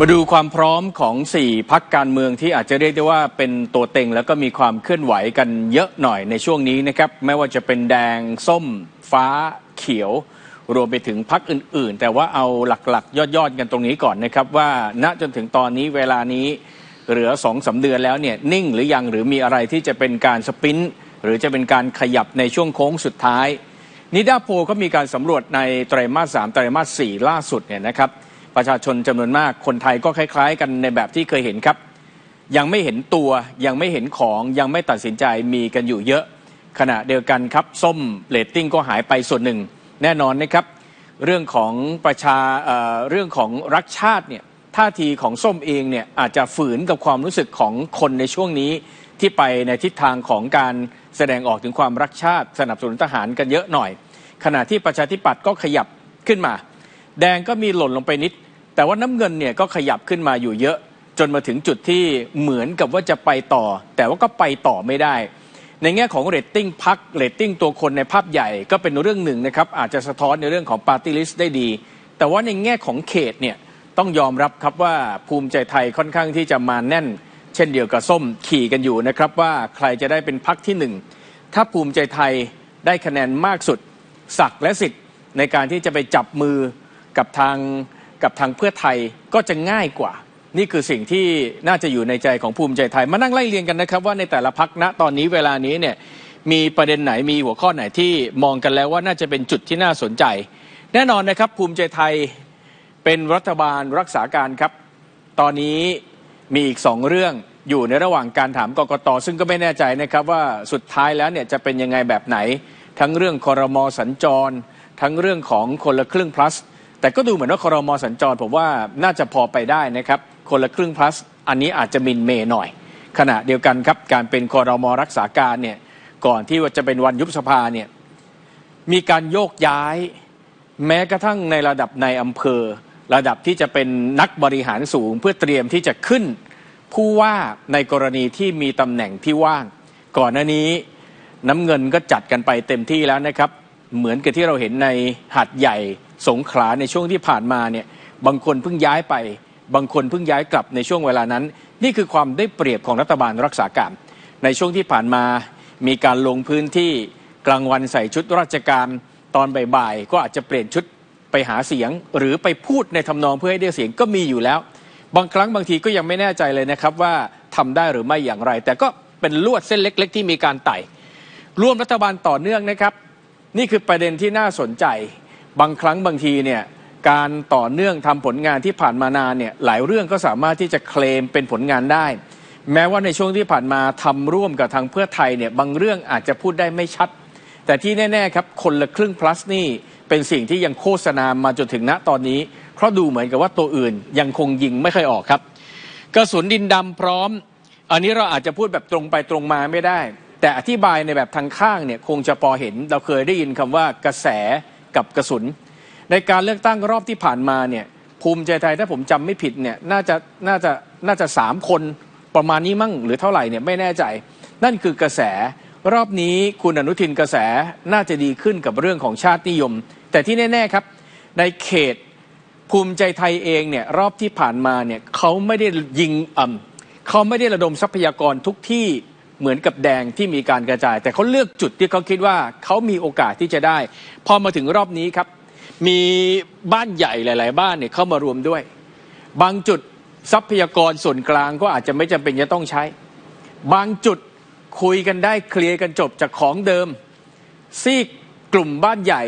มาดูความพร้อมของ 4พักการเมืองที่อาจจะเรียกได้ว่าเป็นตัวเต็ง แล้วก็มีความเคลื่อนไหวกันเยอะหน่อยในช่วงนี้นะครับไม่ว่าจะเป็นแดงส้ม ฟ้าเขียว รวมไปถึงพักอื่น ๆ แต่ว่าเอาหลักๆ ยอดๆกันตรงนี้ก่อนนะครับว่าณจนถึงตอนนี้เวลานี้เหลือ2องสาเดือนแล้วเนี่ยนิ่งหรือยังหรือมีอะไรที่จะเป็นการสปรินต์หรือจะเป็นการขยับในช่วงโค้งสุดท้ายนิดาโพก็มีการสำรวจในไตรมาสสามไตรมาสสี่ล่าสุดเนี่ยนะครับ ประชาชนจำนวนมากคนไทยก็คล้าย ๆ กันในแบบที่เคยเห็นครับ ยังไม่เห็นตัวยังไม่เห็นของยังไม่ตัดสินใจมีกันอยู่เยอะ ขณะเดียวกันครับ ส้มเรตติ้งก็หายไปส่วนหนึ่ง แน่นอนนะครับ เรื่องของประชาเเรื่องของรักชาติเนี่ยท่าทีของส้มเองเนี่ยอาจจะฝืนกับความรู้สึกของคนในช่วงนี้ที่ไปในทิศทางของการแสดงออกถึงความรักชาติสนับสนุนทหารกันเยอะหน่อย ขณะที่ประชาธิปัตย์ก็ขยับขึ้นมา แดงก็มีหล่นลงไปนิด แต่ว่าน้ำเงินเนี่ยก็ขยับขึ้นมาอยู่เยอะ จนมาถึงจุดที่เหมือนกับว่าจะไปต่อ แต่ว่าก็ไปต่อไม่ได้ ในแง่ของเรตติ้งพักเรตติ้งตัวคนในภาพใหญ่ก็เป็นเรื่องหนึ่งนะครับอาจจะสะท้อนในเรื่องของปาร์ตี้ลิสต์ได้ดี แต่ว่าในแง่ของเขตเนี่ยต้องยอมรับครับว่าภูมิใจไทยค่อนข้างที่จะมาแน่น เช่นเดียวกับส้มขี่กันอยู่นะครับว่าใครจะได้เป็นพักที่หนึ่งถ้าภูมิใจไทยได้คะแนนมากสุดศักและสิทธิ์ในการที่จะไปจับมือกับทาง กับทางเพื่อไทยก็จะง่ายกว่า นี่คือสิ่งที่น่าจะอยู่ในใจของภูมิใจไทย มานั่งไล่เรียงกันนะครับ ว่าในแต่ละพักณตอนนี้เวลานี้เนี่ยมีประเด็นไหนมีหัวข้อไหนที่มองกันแล้วว่าน่าจะเป็นจุดที่น่าสนใจ แน่นอนนะครับภูมิใจไทยเป็นรัฐบาลรักษาการครับ ตอนนี้มีอีกสองเรื่องอยู่ในระหว่างการถามกกตซึ่งก็ไม่แน่ใจนะครับว่าสุดท้ายแล้วเนี่ยจะเป็นยังไงแบบไหน ทั้งเรื่องคอรมอสัญจร ทั้งเรื่องของคนละครึ่ง plus แต่ก็ดูเหมือนว่าคอรมอสัญจรผมว่าน่าจะพอไปได้นะครับ คนละครึ่ง plus อันนี้อาจจะมินเมย์หน่อย ขณะเดียวกันครับ การเป็นคอรมอรักษาการเนี่ยก่อนที่ว่าจะเป็นวันยุบสภาเนี่ยมีการโยกย้ายแม้กระทั่งในระดับในอำเภอ ระดับที่จะเป็นนักบริหารสูงเพื่อเตรียมที่จะขึ้น ผู้ว่าในกรณีที่มีตำแหน่งที่ว่าง ก่อนหน้านี้น้ำเงินก็จัดกันไปเต็มที่แล้วนะครับ เหมือนกับที่เราเห็นในหัดใหญ่สงขลาในช่วงที่ผ่านมาเนี่ยบางคนเพิ่งย้ายไป บางคนเพิ่งย้ายกลับในช่วงเวลานั้น นี่คือความได้เปรียบของรัฐบาลรักษาการ ในช่วงที่ผ่านมามีการลงพื้นที่กลางวันใส่ชุดราชการตอนบ่ายๆก็อาจจะเปลี่ยนชุดไปหาเสียง หรือไปพูดในทำนองเพื่อให้ได้เสียงก็มีอยู่แล้ว บางครั้งบางทีก็ยังไม่แน่ใจเลยนะครับว่าทำได้หรือไม่อย่างไร แต่ก็เป็นลวดเส้นเล็ก ๆ ที่มีการไต่ร่วมรัฐบาลต่อเนื่องนะครับ นี่คือประเด็นที่น่าสนใจ บางครั้งบางทีเนี่ยการต่อเนื่องทำผลงานที่ผ่านมานานเนี่ยหลายเรื่องก็สามารถที่จะเคลมเป็นผลงานได้ แม้ว่าในช่วงที่ผ่านมาทำร่วมกับทางเพื่อไทยเนี่ยบางเรื่องอาจจะพูดได้ไม่ชัด แต่ที่แน่ๆครับคนละครึ่ง plus นี่เป็นสิ่งที่ยังโฆษณามาจนถึงณตอนนี้ เพราะดูเหมือนกับว่าตัวอื่นยังคงยิงไม่ค่อยออกครับ กระสุนดินดำพร้อม อันนี้เราอาจจะพูดแบบตรงไปตรงมาไม่ได้ แต่อธิบายในแบบทางข้างเนี่ยคงจะพอเห็นเราเคยได้ยินคำว่ากระแสกับกระสุน ในการเลือกตั้งรอบที่ผ่านมาเนี่ยภูมิใจไทยถ้าผมจำไม่ผิดเนี่ยน่าจะน่าจะน่าจะสามคนประมาณนี้มั่งหรือเท่าไหร่เนี่ยไม่แน่ใจ นั่นคือกระแสรอบนี้คุณอนุทินกระแสน่าจะดีขึ้นกับเรื่องของชาตินิยม แต่ที่แน่ๆครับ ในเขตภูมิใจไทยเองเนี่ยรอบที่ผ่านมาเนี่ยเขาไม่ได้ยิงอ่ำเขาไม่ได้ระดมทรัพยากรทุกที่ เหมือนกับแดงที่มีการกระจาย แต่เขาเลือกจุดที่เขาคิดว่าเขามีโอกาสที่จะได้ พอมาถึงรอบนี้ครับ มีบ้านใหญ่หลาย ๆ บ้านเนี่ยเข้ามารวมด้วย บางจุดทรัพยากรส่วนกลางก็อาจจะไม่จำเป็นจะต้องใช้ บางจุดคุยกันได้เคลียร์กันจบจากของเดิม ซีกกลุ่มบ้านใหญ่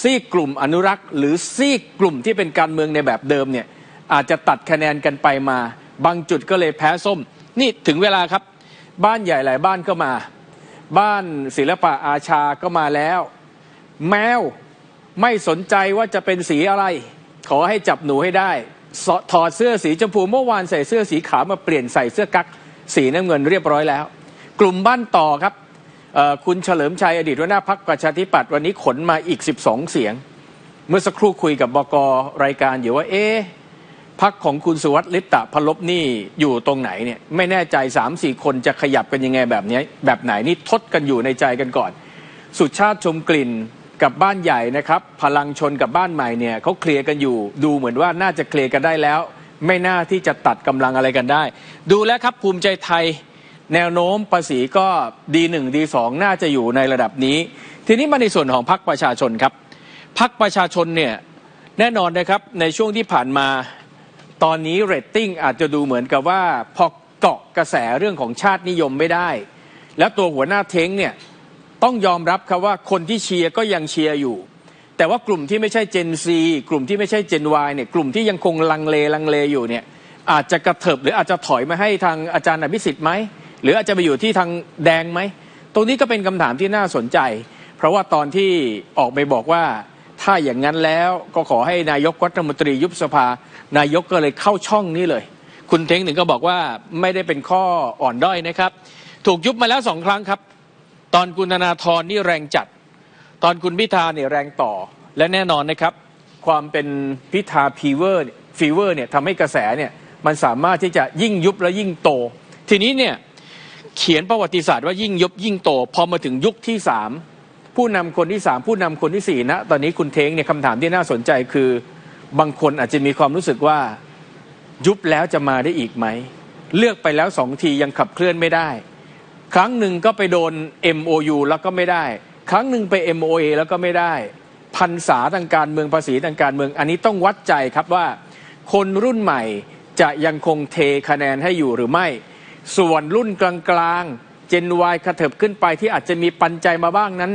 ซีกกลุ่มอนุรักษ์ หรือซีกกลุ่มที่เป็นการเมืองในแบบเดิมเนี่ยอาจจะตัดคะแนนกันไปมา บางจุดก็เลยแพ้ส้ม นี่ถึงเวลาครับ บ้านใหญ่หลายบ้านก็มา บ้านศิลปะอาชาก็มาแล้ว แมวไม่สนใจว่าจะเป็นสีอะไร ขอให้จับหนูให้ได้ ถอดเสื้อสีชมพูเมื่อวานใส่เสื้อสีขาวมาเปลี่ยนใส่เสื้อกั๊กสีน้ำเงินเรียบร้อยแล้ว กลุ่มบ้านต่อครับคุณเฉลิมชัยอดีตหัวหน้าพักประชาธิปัตย์วันนี้ขนมาอีก 12 เสียง เมื่อสักครู่คุยกับบกรายการอยู่ว่าเอ๊ พักของคุณสุวัสดิ์ลิปตะพลบนี่อยู่ตรงไหนเนี่ยไม่แน่ใจ3ามสี่คนจะขยับกันยังไงแบบนี้แบบไหนนี่ทดกันอยู่ในใจกันก่อน สุชาติชมกลิ่นกับบ้านใหญ่นะครับ พลังชนกับบ้านใหม่เนี่ยเขาเคลียร์กันอยู่ ดูเหมือนว่าน่าจะเคลียร์กันได้แล้ว ไม่น่าที่จะตัดกำลังอะไรกันได้ ดูแล้วครับภูมิใจไทย แนวโน้มภาษีก็ดีหนึ่งดีสองน่าจะอยู่ในระดับนี้ ทีนี้มาในส่วนของพรรคประชาชนครับพรรคประชาชนเนี่ยแน่นอนนะครับในช่วงที่ผ่านมา ตอนนี้เรตติ้งอาจจะดูเหมือนกับว่าพอเกาะกระแสเรื่องของชาตินิยมไม่ได้ แล้วตัวหัวหน้าเท้งเนี่ยต้องยอมรับครับว่าคนที่เชียร์ก็ยังเชียร์อยู่ แต่ว่ากลุ่มที่ไม่ใช่ Gen Z กลุ่มที่ไม่ใช่ Gen Y เนี่ยกลุ่มที่ยังคงลังเลลังเลอยู่เนี่ยอาจจะกระเถิบหรืออาจจะถอยมาให้ทางอาจารย์อภิสิทธิ์ไหมหรืออาจจะไปอยู่ที่ทางแดงไหมตรงนี้ก็เป็นคำถามที่น่าสนใจ เพราะว่าตอนที่ออกไปบอกว่า ถ้าอย่างนั้นแล้วก็ขอให้นายกรัฐมนตรียุบสภา นายกก็เลยเข้าช่องนี้เลย คุณเท้งหนึ่งก็บอกว่าไม่ได้เป็นข้ออ่อนด้อยนะครับ ถูกยุบมาแล้วสองครั้งครับ ตอนคุณธนาธรนี่แรงจัด ตอนคุณพิธาเนี่ยแรงต่อ และแน่นอนนะครับ ความเป็นพิธาฟีเวอร์ฟีเวอร์เนี่ยทำให้กระแสเนี่ยมันสามารถที่จะยิ่งยุบและยิ่งโต ทีนี้เนี่ยเขียนประวัติศาสตร์ว่ายิ่งยุบยิ่งโต พอมาถึงยุคที่สาม ผู้นำคนที่สามผู้นำคนที่สี่นะ ตอนนี้คุณเท้งเนี่ยคำถามที่น่าสนใจคือบางคนอาจจะมีความรู้สึกว่ายุบแล้วจะมาได้อีกไหม เลือกไปแล้วสองทียังขับเคลื่อนไม่ได้ ครั้งหนึ่งก็ไปโดน MOU แล้วก็ไม่ได้ ครั้งหนึ่งไป MOA แล้วก็ไม่ได้ พันษาทางการเมืองภาษีทางการเมือง อันนี้ต้องวัดใจครับว่า คนรุ่นใหม่จะยังคงเทคะแนนให้อยู่หรือไม่ ส่วนรุ่นกลางๆ เจนวายกระเถิบขึ้นไปที่อาจจะมีปันใจมาบ้างนั้น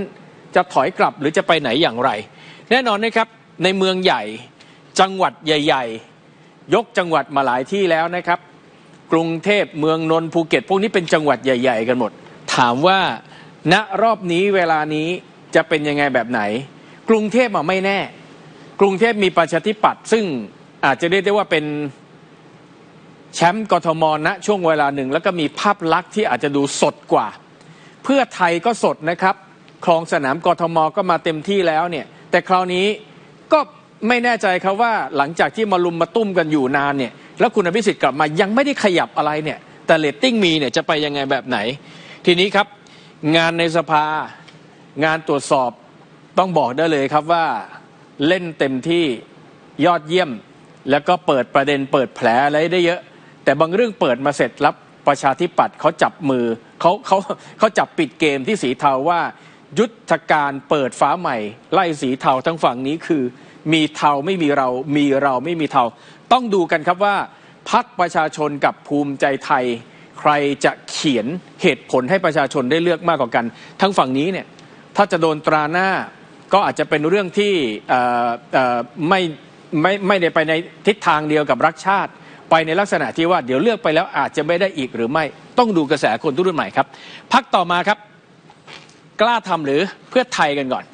จะถอยกลับหรือจะไปไหนอย่างไร แน่นอนนะครับในเมืองใหญ่จังหวัดใหญ่ ๆ ยกจังหวัดมาหลายที่แล้วนะครับ กรุงเทพเมืองนนท์ภูเก็ต พวกนี้เป็นจังหวัดใหญ่ ๆ กันหมด ถามว่าณรอบนี้เวลานี้จะเป็นยังไงแบบไหน กรุงเทพอะไม่แน่ กรุงเทพมีประชาธิปัตย์ซึ่งอาจจะเรียกได้ว่าเป็นแชมป์กทมณช่วงเวลาหนึ่ง แล้วก็มีภาพลักษณ์ที่อาจจะดูสดกว่า เพื่อไทยก็สดนะครับ คลองสนามกทมก็มาเต็มที่แล้วเนี่ย แต่คราวนี้ก็ไม่แน่ใจครับว่าหลังจากที่มาลุมมาตุ้มกันอยู่นานเนี่ย แล้วคุณอภิสิทธิ์กลับมายังไม่ได้ขยับอะไรเนี่ย แต่เลตติ้งมีเนี่ยจะไปยังไงแบบไหน ทีนี้ครับงานในสภางานตรวจสอบต้องบอกได้เลยครับว่าเล่นเต็มที่ยอดเยี่ยม แล้วก็เปิดประเด็นเปิดแผลอะไรได้เยอะ แต่บางเรื่องเปิดมาเสร็จรับประชาธิปัตย์เขาจับมือเขาเขาเขาจับปิดเกมที่สีเทาว่า ยุทธการเปิดฟ้าใหม่ ไล่สีเทาทั้งฝั่งนี้คือ มีเทาไม่มีเรา มีเราไม่มีเทา ต้องดูกันครับว่าพักประชาชนกับภูมิใจไทย ใครจะเขียนเหตุผลให้ประชาชนได้เลือกมากกว่ากัน ทั้งฝั่งนี้เนี่ยถ้าจะโดนตราหน้าก็อาจจะเป็นเรื่องที่ไม่ไม่ไม่ได้ไปในทิศทางเดียวกับรักชาติ ไปในลักษณะที่ว่าเดี๋ยวเลือกไปแล้วอาจจะไม่ได้อีกหรือไม่ต้องดูกระแสคนรุ่นใหม่ครับ พักต่อมาครับ กล้าทำหรือเพื่อไทยกันก่อน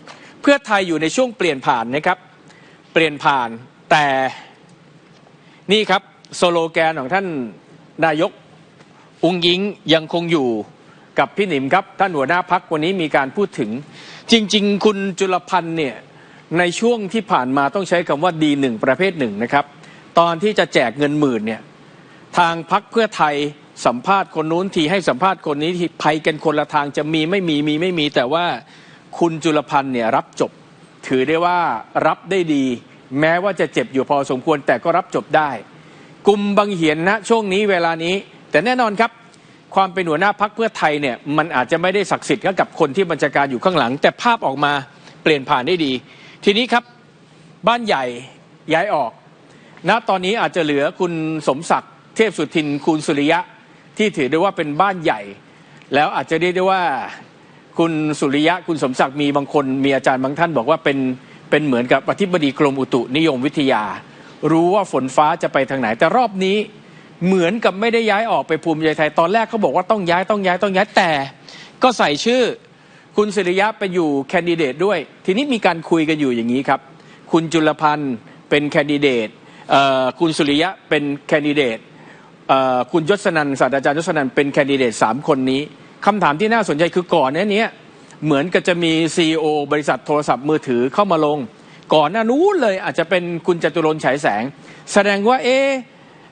เพื่อไทยอยู่ในช่วงเปลี่ยนผ่านนะครับ เปลี่ยนผ่านแต่นี่ครับโซโลแกนของท่านนายกอุงยิงยังคงอยู่กับพี่หนิมครับท่านหัวหน้าพักวันนี้มีการพูดถึง จริง ๆ คุณจุลพันธ์เนี่ยในช่วงที่ผ่านมาต้องใช้คำว่าดีหนึ่งประเภทหนึ่งนะครับ ตอนที่จะแจกเงินหมื่นเนี่ยทางพักเพื่อไทย สัมภาษณ์คนนู้นทีให้สัมภาษณ์คนนี้ทีภัยกันคนละทางจะมีไม่มีมีไม่มี แต่ว่าคุณจุลพันธ์เนี่ยรับจบ ถือได้ว่ารับได้ดี แม้ว่าจะเจ็บอยู่พอสมควรแต่ก็รับจบได้กลุ่มบางเหียนนะช่วงนี้เวลานี้ แต่แน่นอนครับ ความเป็นหัวหน้าพักเพื่อไทยเนี่ยมันอาจจะไม่ได้ศักดิ์สิทธิ์กับคนที่บัญชาการอยู่ข้างหลัง แต่ภาพออกมาเปลี่ยนผ่านได้ดี ทีนี้ครับบ้านใหญ่ย้ายออกณตอนนี้อาจจะเหลือคุณสมศักดิ์เทพสุทินคูณสุริยะ ที่ถือได้ว่าเป็นบ้านใหญ่ แล้วอาจจะเรียกได้ว่าคุณสุริยะคุณสมศักดิ์มีบางคนมีอาจารย์บางท่านบอกว่าเป็นเป็นเหมือนกับอธิบดีกรมอุตุนิยมวิทยา รู้ว่าฝนฟ้าจะไปทางไหน แต่รอบนี้เหมือนกับไม่ได้ย้ายออกไปภูมิใจไทยตอนแรกเขาบอกว่าต้องย้ายต้องย้ายต้องย้ายแต่ ก็ใส่ชื่อคุณสุริยะไปอยู่แคนดิเดตด้วย ทีนี้มีการคุยกันอยู่อย่างนี้ครับ คุณจุลพันธ์เป็นแคนดิเดตคุณสุริยะเป็นแคนดิเดต คุณยศนันศาสตราจารย์ยศนันเป็นแคนดิเดตสามคนนี้คำถามที่น่าสนใจคือก่อนหน้านี้เหมือนกับจะมีซีอบริษัทโทรศัพท์มือถือเข้ามาลง ก่อนหน้านู้นเลยอาจจะเป็นคุณจตุรนฉายแสง แสดงว่าเอ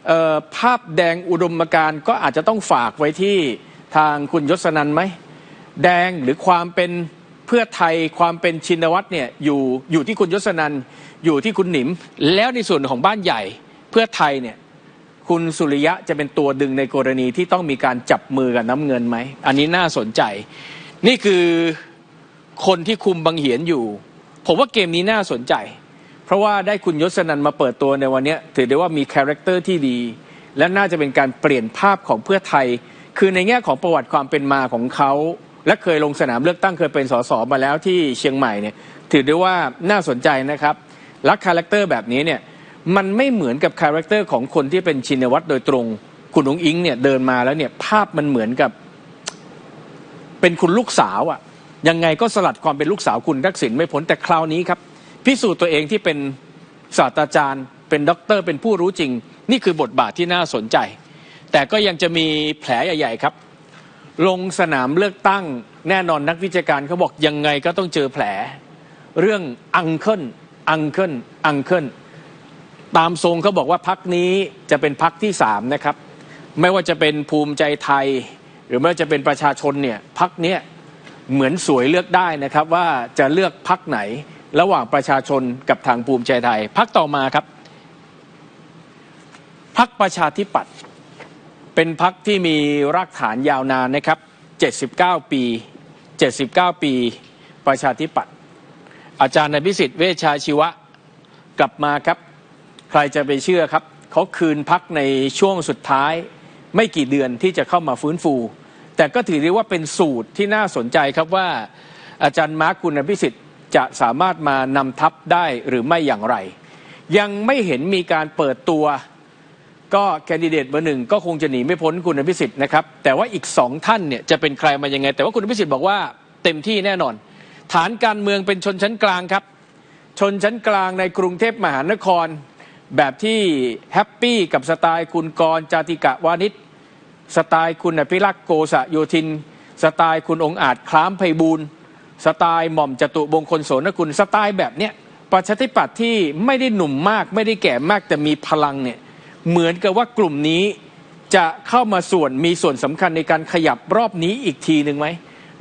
เออภาพแดงอุดมการก็อาจจะต้องฝากไว้ที่ทางคุณยศนันไหม แดงหรือความเป็นเพื่อไทยความเป็นชินวัตรเนี่ยอยู่อยู่ที่คุณยศนันอยู่ที่คุณหนิม แล้วในส่วนของบ้านใหญ่เพื่อไทยเนี่ย คุณสุริยะจะเป็นตัวดึงในกรณีที่ต้องมีการจับมือกับน้ำเงินไหม อันนี้น่าสนใจ นี่คือคนที่คุมบังเหียนอยู่ ผมว่าเกมนี้น่าสนใจ เพราะว่าได้คุณยศนันมาเปิดตัวในวันนี้ถือได้ว่ามีคาแรคเตอร์ที่ดี และน่าจะเป็นการเปลี่ยนภาพของเพื่อไทย คือในแง่ของประวัติความเป็นมาของเขา และเคยลงสนามเลือกตั้งเคยเป็นสสมาแล้วที่เชียงใหม่เนี่ยถือได้ว่าน่าสนใจนะครับและคาแรคเตอร์แบบนี้เนี่ย มันไม่เหมือนกับคาแรคเตอร์ของคนที่เป็นชินวัตรโดยตรง คุณองอิงเนี่ยเดินมาแล้วเนี่ยภาพมันเหมือนกับ เป็นคุณลูกสาวอะ่ะยังไงก็สลัดความเป็นลูกสาวคุณทักษิณไม่พ้นแต่คราวนี้ครับ พิสูจน์ตัวเองที่เป็นศาสตราจารย์ เป็นด็อกเตอร์ เป็นผู้รู้จริง นี่คือบทบาทที่น่าสนใจ แต่ก็ยังจะมีแผลใหญ่ ๆ ครับ ลงสนามเลือกตั้งแน่นอนนักวิชาการเขาบอกยังไงก็ต้องเจอแผล เรื่องอังเคิลอังเคิลอังเคิล ตามทรงเขาบอกว่าพักนี้จะเป็นพักที่สามนะครับ ไม่ว่าจะเป็นภูมิใจไทย หรือไม่ว่าจะเป็นประชาชนเนี่ยพักเนี้ยเหมือนสวยเลือกได้นะครับ ว่าจะเลือกพักไหนระหว่างประชาชนกับทางภูมิใจไทยพักต่อมาครับพักประชาธิปัตย์เป็นพักที่มีรากฐานยาวนานนะครับ 79 ปี 79 ปีประชาธิปัตย์อาจารย์นพิสิทธิ์เวชชาชีวะกลับมาครับ ใครจะไปเชื่อครับเขาคืนพักในช่วงสุดท้าย ไม่กี่เดือนที่จะเข้ามาฟื้นฟู แต่ก็ถือได้ว่าเป็นสูตรที่น่าสนใจครับว่า อาจารย์มาร์คุณพิสิทธิ์จะสามารถมานำทัพได้หรือไม่อย่างไร ยังไม่เห็นมีการเปิดตัว ก็แคนดิเดตเบอร์หนึ่งก็คงจะหนีไม่พ้นคุณอภิสิทธิ์นะครับแต่ว่าอีกสองท่านเนี่ยจะเป็นใครมายังไง แต่ว่าคุณอภิสิทธิ์บอกว่าเต็มที่แน่นอน ฐานการเมืองเป็นชนชั้นกลางครับ ชนชั้นกลางในกรุงเทพมหานคร แบบที่แฮปปี้กับสไตล์คุณกรจาติกะวานิชสไตล์คุณอภิรักษ์โกษะโยธิน สไตล์คุณองค์อาจคล้ามไพบูลสไตล์หม่อมจตุบงคลโสนกุลสไตล์แบบเนี้ยประชาธิปัตย์ที่ไม่ได้หนุ่มมาก ไม่ได้แก่มากแต่มีพลังเนี่ยเหมือนกับว่ากลุ่มนี้จะเข้ามาส่วนมีส่วนสำคัญในการขยับรอบนี้อีกทีหนึ่งไหม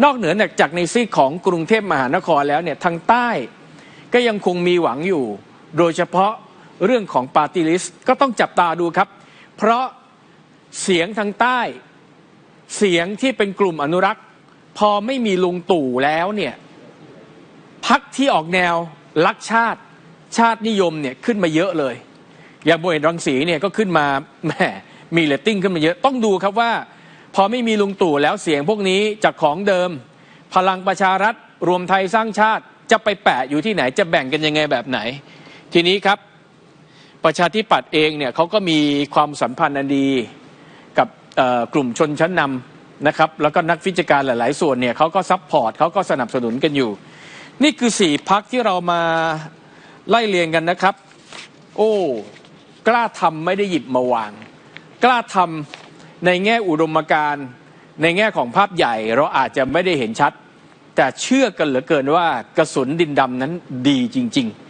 นอกเหนือจากในซีกของกรุงเทพมหานครแล้วเนี่ยทางใต้ ก็ยังคงมีหวังอยู่ โดยเฉพาะ เรื่องของปาร์ตี้ลิสต์ก็ต้องจับตาดูครับ เพราะเสียงทางใต้เสียงที่เป็นกลุ่มอนุรักษ์ พอไม่มีลุงตู่แล้วเนี่ยพักที่ออกแนวรักชาติชาตินิยมเนี่ยขึ้นมาเยอะเลย อย่างบริเวณรังสีเนี่ยก็ขึ้นมาแหมมีเรตติ้งขึ้นมาเยอะ ต้องดูครับว่า พอไม่มีลุงตู่แล้วเสียงพวกนี้จากของเดิม พลังประชารัฐรวมไทยสร้างชาติจะไปแปะอยู่ที่ไหนจะแบ่งกันยังไงแบบไหน ทีนี้ครับ ประชาธิปัตย์เองเนี่ยเขาก็มีความสัมพันธ์อันดีกับกลุ่มชนชั้นนำนะครับแล้วก็นักวิจารณ์หลาย ๆ ส่วนเนี่ยเขาก็ซัพพอร์ตเขาก็สนับสนุนกันอยู่ นี่คือสี่พักที่เรามาไล่เรียงกันนะครับ โอ้กล้าทำไม่ได้หยิบมาวาง กล้าทำในแง่อุดมการณ์ในแง่ของภาพใหญ่เราอาจจะไม่ได้เห็นชัด แต่เชื่อกันเหลือเกินว่ากระสุนดินดำนั้นดีจริง ๆ